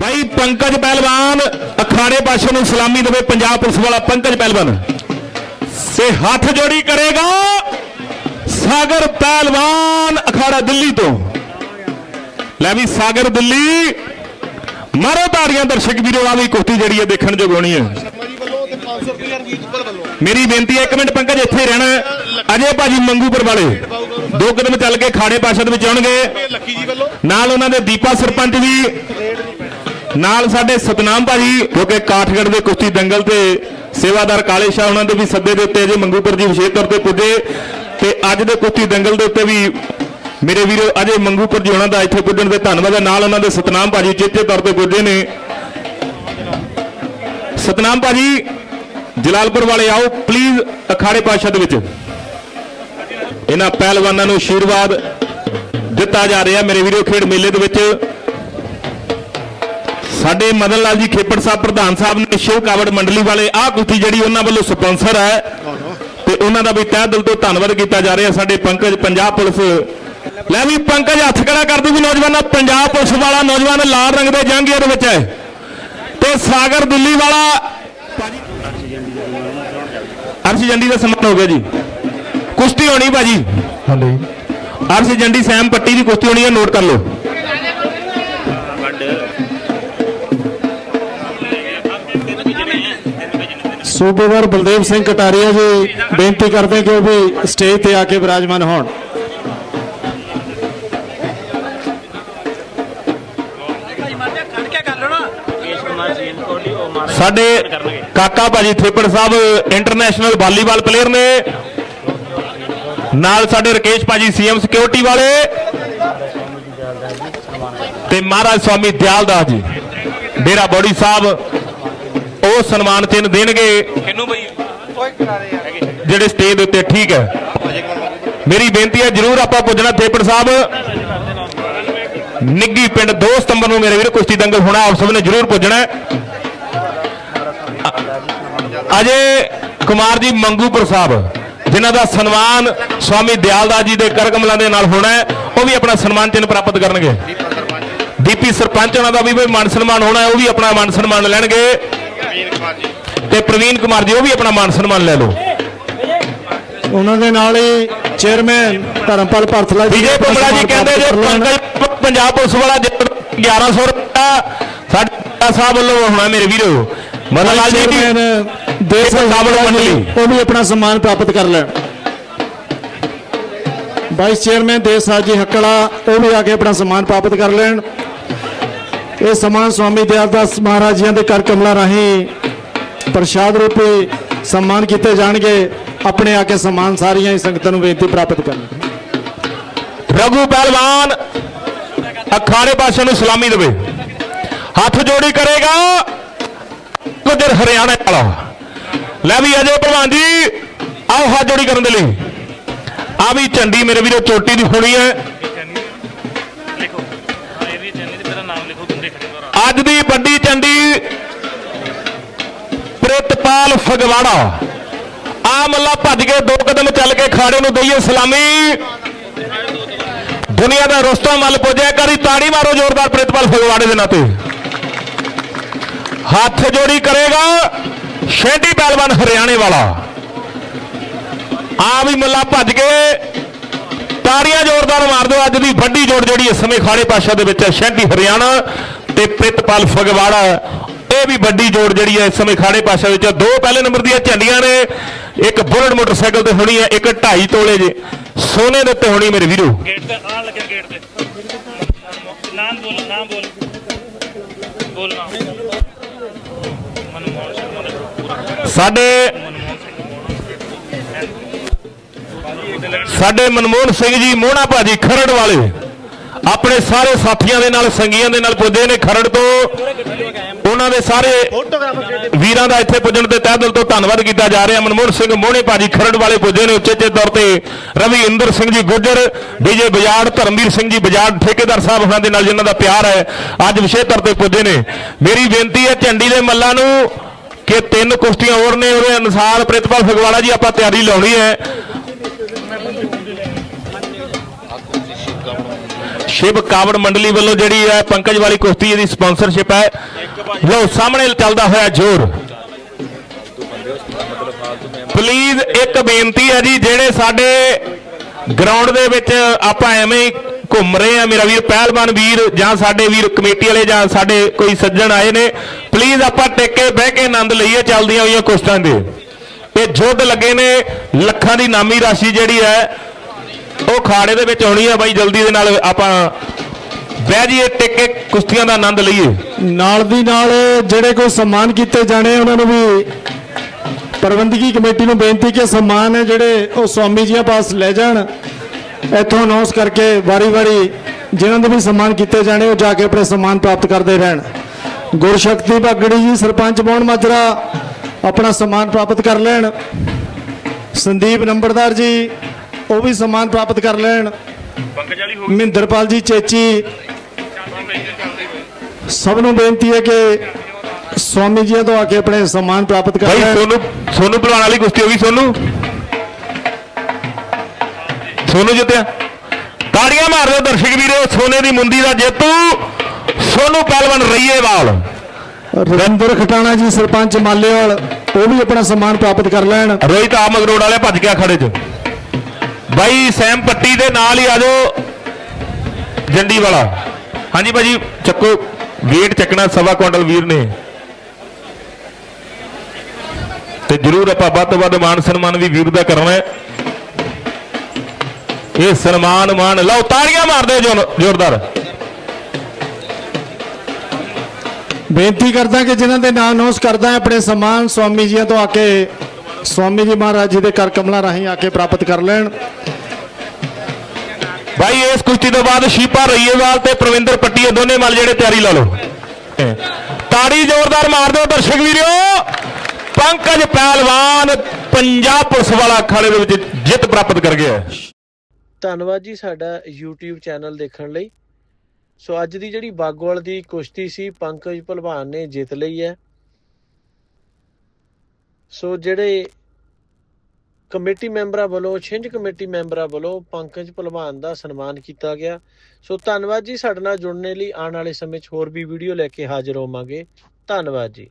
ਭਾਈ ਪੰਕਜ ਪਹਿਲਵਾਨ ਅਖਾੜੇ ਪਾਸ਼ਾ ਨੂੰ ਸਲਾਮੀ ਦੇਵੇ ਪੰਜਾਬ ਪੁਲਿਸ ਵਾਲਾ ਪੰਕਜ ਪਹਿਲਵਾਨ। ਸੇ ਹੱਥ ਜੋੜੀ ਕਰੇਗਾ ਸਾਗਰ ਪਹਿਲਵਾਨ ਅਖਾੜਾ ਦਿੱਲੀ ਤੋਂ। ਲੈ ਵੀ ਸਾਗਰ ਦਿੱਲੀ। ਮਾਰੋ ਤਾੜੀਆਂ ਦਰਸ਼ਕ ਵੀਰੋ ਆ ਵੀ ਕੁਸ਼ਤੀ ਜਿਹੜੀ ਹੈ ਦੇਖਣ ਯੋਗ ਹੋਣੀ ਹੈ। ਸ਼ਰਮਾ ਜੀ ਵੱਲੋਂ ਤੇ 500 ਰੁਪਏ ਰਣਜੀਤ ਉੱਪਰ ਵੱਲੋਂ ਮੇਰੀ ਬੇਨਤੀ ਹੈ ਇੱਕ ਮਿੰਟ ਪੰਕਜ ਇੱਥੇ ਰਹਿਣਾ। ਅਜੇ ਭਾਜੀ ਮੰਗੂਪੁਰ ਵਾਲੇ ਦੋ ਕਦਮ ਚੱਲ ਕੇ ਖਾੜੇ ਪਾਸ਼ਾ ਦੇ ਵਿੱਚ ਆਉਣਗੇ। ਜੀ ਨਾਲ ਉਹਨਾਂ ਦੇ ਦੀਪਾ ਸਰਪੰਚ ਵੀ। ਨਾਲ ਸਾਡੇ ਸਤਨਾਮ ਭਾਜੀ ਕਿਉਂਕਿ ਕਾਠਗੜ੍ਹ ਦੇ ਕੁਸ਼ਤੀ ਦੰਗਲ ਤੇ ਸੇਵਾਦਾਰ ਕਾਲੇ ਸ਼ਾਹ ਉਹਨਾਂ ਦੇ ਵੀ ਸੱਦੇ ਦੇ ਉੱਤੇ ਅਜੇ ਮੰਗੂਪੁਰ ਜੀ ਵਿਸ਼ੇਸ਼ ਤੌਰ ਤੇ ਪੁੱਜੇ। ਤੇ ਅੱਜ ਦੇ ਕੁਸ਼ਤੀ ਦੰਗਲ ਦੇ ਉੱਤੇ ਵੀ ਮੇਰੇ ਵੀਰੋ, ਅਜੇ ਮੰਗੂਪੁਰ ਜੀ ਉਹਨਾਂ ਦਾ ਇੱਥੇ ਪੁੱਜਣ ਤੇ ਧੰਨਵਾਦ ਹੈ। ਨਾਲ ਉਹਨਾਂ ਦੇ ਸਤਨਾਮ ਭਾਜੀ ਚੇਤੇ ਤੌਰ ਤੇ ਪੁੱਜੇ ਨੇ। ਸਤਨਾਮ ਭਾਜੀ, ਜਲਾਲਪੁਰ ਵਾਲੇ ਆਓ ਪਲੀਜ਼ ਅਖਾੜੇ ਪਾਸ਼ਾ ਦੇ ਵਿੱਚ। ਇਹਨਾਂ ਪਹਿਲਵਾਨਾਂ ਨੂੰ ਆਸ਼ੀਰਵਾਦ ਦਿੱਤਾ ਜਾ ਰਿਹਾ ਮੇਰੇ ਵੀਰੋ, ਖੇਡ ਮੇਲੇ ਦੇ ਵਿੱਚ ਸਾਡੇ ਮਦਨ ਲਾਲ ਜੀ ਖੇਪੜ ਸਾਹਿਬ ਪ੍ਰਧਾਨ ਸਾਹਿਬ ਨੇ ਸ਼ਿਵ ਕਾਵੜ ਮੰਡਲੀ ਵਾਲੇ ਆਹ ਕੁਸ਼ਤੀ ਜਿਹੜੀ ਉਹਨਾਂ ਵੱਲੋਂ ਸਪਾਂਸਰ ਹੈ। ਤੇ ਉਹਨਾਂ ਦਾ ਵੀ ਤਹਿ ਦਿਲ ਤੋਂ ਧੰਨਵਾਦ ਕੀਤਾ ਜਾ ਰਿਹਾ ਸਾਡੇ ਪੰਕਜ ਪੰਜਾਬ ਪੁਲਿਸ। ਲੈ ਵੀ ਪੰਕਜ ਹੱਥ ਖੜਾ ਕਰ ਦੂ ਵੀ ਨੌਜਵਾਨਾਂ ਪੰਜਾਬ ਪੁਲਿਸ ਵਾਲਾ ਨੌਜਵਾਨ ਲਾਲ ਰੰਗ ਦੇ ਜੰਗੀਏ ਦੇ ਵਿੱਚ ਹੈ। ਤੇ ਸਾਗਰ ਦਿੱਲੀ ਵਾਲਾ ਅਰਸ਼ ਜੰਡੀ ਦਾ ਸਨਮਾਨ ਹੋ ਗਿਆ ਜੀ। ਕੁਸ਼ਤੀ ਹੋਣੀ ਭਾਜੀ। ਹਾਂਜੀ। ਅਰਸ਼ ਜੰਡੀ ਸੈਮ ਪੱਟੀ ਦੀ ਕੁਸ਼ਤੀ ਹੋਣੀ ਹੈ ਨੋਟ ਕਰ ਲਓ। ਸੂਬੇਦਾਰ ਬਲਦੇਵ ਸਿੰਘ ਕਟਾਰੀਆ ਜੀ, ਬੇਨਤੀ ਕਰਦੇ ਕਿ ਉਹ ਵੀ ਸਟੇਜ ਤੇ ਆ ਕੇ ਵਿਰਾਜਮਾਨ ਹੋਣ। ਸਾਡੇ ਕਾਕਾ ਭਾਜੀ Thepar Sahib international volleyball player ਨੇ। ਨਾਲ ਸਾਡੇ ਰਕੇਸ਼ ਭਾਜੀ ਸੀਐਮ ਸਿਕਿਉਰਿਟੀ ਵਾਲੇ। ਤੇ ਮਹਾਰਾਜ ਸਵਾਮੀ ਦਿਆਲਦਾਸ ਜੀ, ਡੇਰਾ ਬੋੜੀ ਸਾਹਿਬ ਉਹ ਸਨਮਾਨ ਚਿੰਨ੍ਹ ਦੇਣਗੇ। ਕਿਹਨੂੰ ਬਈ? ਜਿਹੜੇ ਸਟੇਜ ਦੇ ਉੱਤੇ ਠੀਕ ਹੈ। ਮੇਰੀ ਬੇਨਤੀ ਹੈ ਜਰੂਰ ਆਪਾਂ ਪੁੱਜਣਾ ਥੇਪੜ ਸਾਹਿਬ। ਨਿੱਗੀ ਪਿੰਡ 2 ਸਤੰਬਰ ਨੂੰ ਮੇਰੇ ਵੀਰ ਕੁਸ਼ਤੀ ਦੰਗਲ ਹੋਣਾ ਆਪ ਸਭ ਨੇ ਜਰੂਰ ਪੁੱਜਣਾ ਅਜੇ ਕੁਮਾਰ ਜੀ ਮੰਗੂਪੁਰ ਸਾਹਿਬ ਜਿਨ੍ਹਾਂ ਦਾ ਸਨਮਾਨ ਸਵਾਮੀ ਦਿਆਲਦਾਸ ਜੀ ਦੇ ਕਰ ਕਮਲਾਂ ਦੇ ਨਾਲ ਹੋਣਾ ਹੈ ਉਹ ਵੀ ਆਪਣਾ ਸਨਮਾਨ ਚਿੰਨ੍ਹ ਪ੍ਰਾਪਤ ਕਰਨਗੇ। ਦੀਪੀ ਸਰਪੰਚ ਉਹਨਾਂ ਦਾ ਵੀ ਵੀ ਮਾਨ ਸਨਮਾਨ ਹੋਣਾ ਹੈ ਉਹ ਵੀ ਆਪਣਾ ਮਾਨ ਸਨਮਾਨ ਲੈਣਗੇ। ਤੇ ਪ੍ਰਵੀਨ ਕੁਮਾਰ ਜੀ ਉਹ ਵੀ ਆਪਣਾ ਮਾਨ ਸਨਮਾਨ ਲੈ ਲਓ। ਉਹਨਾਂ ਦੇ ਨਾਲ ਹੀ ਚੇਅਰਮੈਨ ਧਰਮਪਾਲ ਭਰਥਲਾ ਜੀ ਵਿਜੇ ਭੁੰਗੜਾ ਜੀ ਕਹਿੰਦੇ ਜੇ ਪੰਕਜ ਪੰਜਾਬ ਪੁਲਿਸ ਵਾਲਾ ਜੇ 1100 ਰੁਪਇਆ ਸਾਡੇ ਸਾਹਿਬ ਵੱਲੋਂ ਹੋਣਾ ਮੇਰੇ ਵੀਰੋ। ਲਾਲ ਜੀ ਚੇਅਰਮੈਨ ਦੇਸ਼ ਕਾਬਲ ਮੰਡਲੀ। ਉਹ ਵੀ ਆਪਣਾ ਸਨਮਾਨ ਪ੍ਰਾਪਤ ਕਰ ਲੈਣ। ਵਾਈਸ ਚੇਅਰਮੈਨ ਦੇਸ਼ ਸਾਹਿਬ ਜੀ ਹੱਕੜਾ ਉਹ ਵੀ ਆ ਕੇ ਆਪਣਾ ਸਨਮਾਨ ਪ੍ਰਾਪਤ ਕਰ ਲੈਣ। ਇਹ ਸਮਾਨ ਸਵਾਮੀ ਦਿਆਲਦਾਸ ਮਹਾਰਾਜ ਜੀਆਂ ਦੇ ਕਰ ਕਮਲਾਂ ਰਾਹੀਂ ਪ੍ਰਸ਼ਾਦ ਰੂਪੀ ਸਨਮਾਨ ਕੀਤੇ ਜਾਣਗੇ, ਆਪਣੇ ਆ ਕੇ ਸਨਮਾਨ ਸਾਰੀਆਂ ਹੀ ਸੰਗਤਾਂ ਨੂੰ ਬੇਨਤੀ ਪ੍ਰਾਪਤ ਕਰਨ। ਰਘੂ ਪਹਿਲਵਾਨ ਅਖਾੜੇ ਪਾਸੇ ਨੂੰ ਸਲਾਮੀ ਦੇਵੇ। ਹੱਥ ਜੋੜੀ ਕਰੇਗਾ ਗੁਜਰ ਹਰਿਆਣਾ ਵਾਲਾ। ਲੈ ਵੀ ਅਜੇ ਭਲਵਾਨ ਜੀ, ਆਓ ਹੱਥ ਜੋੜੀ ਕਰਨ ਦੇ ਲਈ। ਆ ਵੀ ਝੰਡੀ ਮੇਰੇ ਵੀਰੋ ਚੋਟੀ ਦੀ ਹੋਣੀ ਹੈ। ਅੱਜ ਦੀ ਵੱਡੀ ਚੰਡੀ ਪ੍ਰਿਤਪਾਲ ਫਗਵਾੜਾ। ਆ ਮੱਲਾ ਭੱਜ ਕੇ ਦੋ ਕਦਮ ਚੱਲ ਕੇ ਖਾੜੇ ਨੂੰ ਦਈਏ ਸਲਾਮੀ। ਦੁਨੀਆ ਦਾ ਰੁਸਤਮ ਮੱਲ ਪੁੱਜਿਆ ਕਰੀ ਤਾੜੀ ਮਾਰੋ ਜ਼ੋਰਦਾਰ ਪ੍ਰਿਤਪਾਲ ਫਗਵਾੜੇ ਦੇ ਨਾਂ ਤੇ ਹੱਥ ਜੋੜੀ ਕਰੇਗਾ ਸ਼ੇਡੀ ਪਹਿਲਵਾਨ ਹਰਿਆਣੇ ਵਾਲਾ। ਆ ਵੀ ਮੱਲਾ ਭੱਜ ਕੇ ਤਾੜੀਆਂ ਜ਼ੋਰਦਾਰ ਮਾਰ ਦਿਓ। ਅੱਜ ਦੀ ਵੱਡੀ ਜੋੜ ਜਿਹੜੀ ਇਸ ਸਮੇਂ ਖਾੜੇ ਪਾਸ਼ਾ ਦੇ ਵਿੱਚ ਹੈ ਸ਼ੈਂਟੀ ਹਰਿਆਣਾ। ਤੇ ਪ੍ਰਿਤਪਾਲ ਫਗਵਾੜਾ ਇਹ ਵੀ ਵੱਡੀ ਜੋੜ ਜਿਹੜੀ ਹੈ ਇਸ ਸਮੇਂ ਖਾੜੇ ਪਾਸ਼ਾ ਵਿੱਚ। ਦੋ ਪਹਿਲੇ ਨੰਬਰ ਦੀਆਂ ਝੰਡੀਆਂ ਨੇ ਇੱਕ ਬੁਲਟ ਮੋਟਰਸਾਈਕਲ ਤੇ ਹੋਣੀ ਹੈ ਇੱਕ 2.5 ਤੋਲੇ ਜੇ ਸੋਨੇ ਦੇ ਉੱਤੇ ਹੋਣੀ ਮੇਰੇ ਵੀਰੋ। ਗੇਟ ਤੇ ਆਣ ਲੱਗਿਆ ਗੇਟ ਤੇ। ਨਾਮ ਬੋਲ ਨਾਮ ਬੋਲ। ਬੋਲ ਨਾਮ। ਮਨਮੋਹਨ ਸਿੰਘ ਮਨ ਪੂਰਾ। ਸਾਡੇ ਸਾਡੇ ਮਨਮੋਹਨ ਸਿੰਘ ਜੀ ਮੋਹਣਾ ਭਾਜੀ ਖਰੜ ਵਾਲੇ। ਆਪਣੇ ਸਾਰੇ ਸਾਥੀਆਂ ਦੇ ਨਾਲ, ਸੰਗੀਆਂ ਦੇ ਨਾਲ ਪੁੱਜੇ ਨੇ ਖਰੜ ਤੋਂ। ਉਹਨਾਂ ਦੇ ਸਾਰੇ ਵੀਰਾਂ ਦਾ ਇੱਥੇ ਪੁੱਜਣ ਤੇ ਤਹਿ ਦਿਲ ਤੋਂ ਧੰਨਵਾਦ ਕੀਤਾ ਜਾ ਰਿਹਾ। ਮਨਮੋਹਨ ਸਿੰਘ ਮੋਹਣੇ ਭਾਜੀ ਖਰੜ ਵਾਲੇ ਪੁੱਜੇ ਨੇ ਉੱਚੇ ਤੌਰ ਤੇ। ਰਵੀ ਇੰਦਰ ਸਿੰਘ ਜੀ ਗੁੱਜਰ ਵਿਜੇ ਬਜਾੜ, ਧਰਮਵੀਰ ਸਿੰਘ ਜੀ ਬਜਾੜ, ਠੇਕੇਦਾਰ ਸਾਹਿਬ ਉਹਨਾਂ ਦੇ ਨਾਲ ਜਿਨ੍ਹਾਂ ਦਾ ਪਿਆਰ ਹੈ, ਅੱਜ ਵਿਸ਼ੇਸ਼ ਤੌਰ ਤੇ ਪੁੱਜੇ ਨੇ। ਮੇਰੀ ਬੇਨਤੀ ਹੈ ਝੰਡੀ ਦੇ ਮੱਲਾਂ ਨੂੰ ਕਿ ਤਿੰਨ ਕੁਸ਼ਤੀਆਂ ਹੋਰ ਨੇ, ਉਹਦੇ ਅਨੁਸਾਰ ਪ੍ਰਿਤਪਾਲ ਫਗਵਾੜਾ ਜੀ, ਆਪਾਂ ਤਿਆਰੀ ਲਾਉਣੀ ਹੈ। ਸ਼ਿਵ ਕਾਵੜ ਮੰਡਲੀ ਵੱਲੋਂ ਜਿਹੜੀ ਹੈ ਪੰਕਜ ਵਾਲੀ ਕੁਸ਼ਤੀ ਇਹਦੀ ਸਪਾਂਸਰਸ਼ਿਪ ਹੈ। ਲਓ, ਸਾਹਮਣੇ ਚੱਲਦਾ ਹੋਇਆ ਜ਼ੋਰ। ਪਲੀਜ਼ ਇੱਕ ਬੇਨਤੀ ਹੈ ਜੀ, ਜਿਹੜੇ ਸਾਡੇ ਗਰਾਊਂਡ ਦੇ ਵਿੱਚ ਆਪਾਂ ਐਵੇਂ ਹੀ ਘੁੰਮ ਰਹੇ ਆ ਮੇਰਾ ਵੀਰ ਪਹਿਲਵਾਨ ਵੀਰ ਜਾਂ ਸਾਡੇ ਵੀਰ ਕਮੇਟੀ ਵਾਲੇ ਜਾਂ ਸਾਡੇ ਕੋਈ ਸੱਜਣ ਆਏ ਨੇ ਪਲੀਜ਼ ਆਪਾਂ ਟਿਕ ਬਹਿ ਕੇ ਆਨੰਦ ਲਈਏ ਚੱਲਦੀਆਂ ਹੋਈਆਂ ਕੁਸ਼ਤਾਂ ਦੇ। ਇਹ ਜੁੱਧ ਲੱਗੇ ਨੇ, ਲੱਖਾਂ ਦੀ ਨਾਮੀ ਰਾਸ਼ੀ ਜਿਹੜੀ ਹੈ ਉਹ ਖਾੜੇ ਦੇ ਵਿੱਚ ਆਉਣੀ ਹੈ ਬਾਈ, ਜਲਦੀ ਦੇ ਨਾਲ ਆਪਾਂ ਬਹਿ ਜਾਈਏ, ਟਿਕ ਕੇ ਕੁਸ਼ਤੀਆਂ ਦਾ ਆਨੰਦ ਲਈਏ। ਨਾਲ ਦੀ ਨਾਲ ਜਿਹੜੇ ਕੋਈ ਸਨਮਾਨ ਕੀਤੇ ਜਾਣੇ ਉਹਨਾਂ ਨੂੰ ਵੀ ਪ੍ਰਬੰਧਕੀ ਕਮੇਟੀ ਨੂੰ ਬੇਨਤੀ ਕਿ ਸਨਮਾਨ ਹੈ ਜਿਹੜੇ ਉਹ ਸਵਾਮੀ ਜੀਆਂ ਪਾਸ ਲੈ ਜਾਣ। ਇੱਥੋਂ ਅਨਾਉਂਸ ਕਰਕੇ ਵਾਰੀ-ਵਾਰੀ ਜਿਨ੍ਹਾਂ ਦੇ ਵੀ ਸਨਮਾਨ ਕੀਤੇ ਜਾਣੇ, ਉਹ ਜਾ ਕੇ ਆਪਣੇ ਸਨਮਾਨ ਪ੍ਰਾਪਤ ਕਰਦੇ ਰਹਿਣ। ਗੁਰਸ਼ਕਤੀ ਭਾਗੜੀ ਜੀ, ਸਰਪੰਚ ਮੋਹਨ ਮਾਜਰਾ ਆਪਣਾ ਸਨਮਾਨ ਪ੍ਰਾਪਤ ਕਰ ਲੈਣ। ਸੰਦੀਪ ਨੰਬਰਦਾਰ ਜੀ ਉਹ ਵੀ ਸਨਮਾਨ ਪ੍ਰਾਪਤ ਕਰ ਲੈਣ। ਮਹਿੰਦਰਪਾਲ ਜੀ ਚੇਚੀ। ਸਭ ਨੂੰ ਬੇਨਤੀ ਹੈ ਕਿ ਸਵਾਮੀ ਜੀ ਤੋਂ ਆ ਕੇ ਆਪਣੇ ਸਨਮਾਨ ਪ੍ਰਾਪਤ ਕਰ ਭਾਈ ਲੈਣ। ਸੋਨੂੰ ਸੋਨੂੰ ਪਹਿਲਵਾਨ ਵਾਲੀ ਕੁਸ਼ਤੀ ਹੋ ਗਈ ਸੋਨੂੰ। ਸੋਨੂੰ ਜਿੱਤਿਆ। ਤਾੜੀਆਂ ਮਾਰ ਦਿਓ ਦਰਸ਼ਕ ਵੀਰੋ ਸੋਨੇ ਦੀ ਮੁੰਦੀ ਦਾ ਜੇਤੂ ਸੋਨੂੰ ਪਹਿਲਵਾਨ ਰਈਏਵਾਲ। ਰਵਿੰਦਰ ਖਟਾਣਾ ਜੀ ਸਰਪੰਚ ਮਾਲੇਵਾਲ ਉਹ ਵੀ ਆਪਣਾ ਸਨਮਾਨ ਪ੍ਰਾਪਤ ਕਰ ਲੈਣ। ਰੋਹਿਤ ਆ ਮਗਰੋੜ ਵਾਲੇ ਭੱਜ ਗਿਆ ਖੜੇ 'ਚ। ਬਾਈ ਸੈਮ ਪੱਟੀ ਦੇ ਨਾਲ ਹੀ ਆ ਜਾਓ। ਜੰਡੀ ਵਾਲਾ। ਹਾਂਜੀ ਭਾਜੀ, ਚੱਕੋ। weight ਚੱਕਣਾ ਸਵਾ ਕੁਇੰਟਲ ਵੀਰ ਨੇ। ਤੇ ਜਰੂਰ ਆਪਾਂ ਵੱਧ ਤੋਂ ਵੱਧ ਮਾਨ ਸਨਮਾਨ ਵੀ ਵੀਰ ਦਾ ਕਰਨਾ ਹੈ। ਇਹ ਸਨਮਾਨ ਮਾਨ, ਲਓ, ਤਾੜੀਆਂ ਮਾਰਦੇ ਦਿਓ ਜ਼ੋਰਦਾਰ। ਬੇਨਤੀ ਕਰਦਾ ਕਿ ਜਿਨ੍ਹਾਂ ਦੇ ਨਾਂ ਅਨਾਉਂਸ ਕਰਦਾ ਆਪਣੇ ਸਨਮਾਨ ਸਵਾਮੀ ਜੀਆਂ ਤੋਂ ਆ ਕੇ ਸਵਾਮੀ ਜੀ ਮਹਾਰਾਜ ਜੀ ਦੇ ਕਰ ਕਮਲਾਂ ਰਾਹੀਂ ਆ ਕੇ ਪ੍ਰਾਪਤ ਕਰ ਲੈਣ। ਭਾਈ ਇਸ ਕੁਸ਼ਤੀ ਤੋਂ ਬਾਅਦ ਸ਼ੀਪਾ ਰਈਏਵਾਲ ਤੇ ਪ੍ਰਵਿੰਦਰ ਪੱਟੀ ਇਹ ਦੋਨੇ ਮਲ ਜਿਹੜੇ ਤਿਆਰੀ ਲਾ ਲਓ। ਤਾੜੀ ਜ਼ੋਰਦਾਰ ਮਾਰ ਦਿਓ ਦਰਸ਼ਕ ਵੀਰੋ। ਪੰਕਜ ਪਹਿਲਵਾਨ ਪੰਜਾਬ ਪੁਲਿਸ ਵਾਲਾ ਅਖਾੜੇ ਦੇ ਵਿੱਚ ਜਿੱਤ ਪ੍ਰਾਪਤ ਕਰ ਗਿਆ। ਧੰਨਵਾਦ ਜੀ ਸਾਡਾ YouTube ਚੈਨਲ ਦੇਖਣ ਲਈ। ਸੋ ਅੱਜ ਦੀ ਜਿਹੜੀ ਬਾਗੋਵਾਲ ਦੀ ਕੁਸ਼ਤੀ ਸੀ ਪੰਕਜ ਭਲਵਾਨ ਨੇ ਜਿੱਤ ਲਈ ਹੈ। ਸੋ ਜਿਹੜੇ ਕਮੇਟੀ ਮੈਂਬਰਾਂ ਵੱਲੋਂ, ਛਿੰਝ ਕਮੇਟੀ ਮੈਂਬਰਾਂ ਵੱਲੋਂ ਪੰਕਜ ਭਲਵਾਨ ਦਾ ਸਨਮਾਨ ਕੀਤਾ ਗਿਆ। ਸੋ ਧੰਨਵਾਦ ਜੀ ਸਾਡੇ ਨਾਲ ਜੁੜਨੇ ਲਈ। ਆਉਣ ਵਾਲੇ ਸਮੇਂ 'ਚ ਹੋਰ ਵੀ ਵੀਡੀਓ ਲੈ ਕੇ ਹਾਜ਼ਰ ਹੋਵਾਂਗੇ। ਧੰਨਵਾਦ ਜੀ।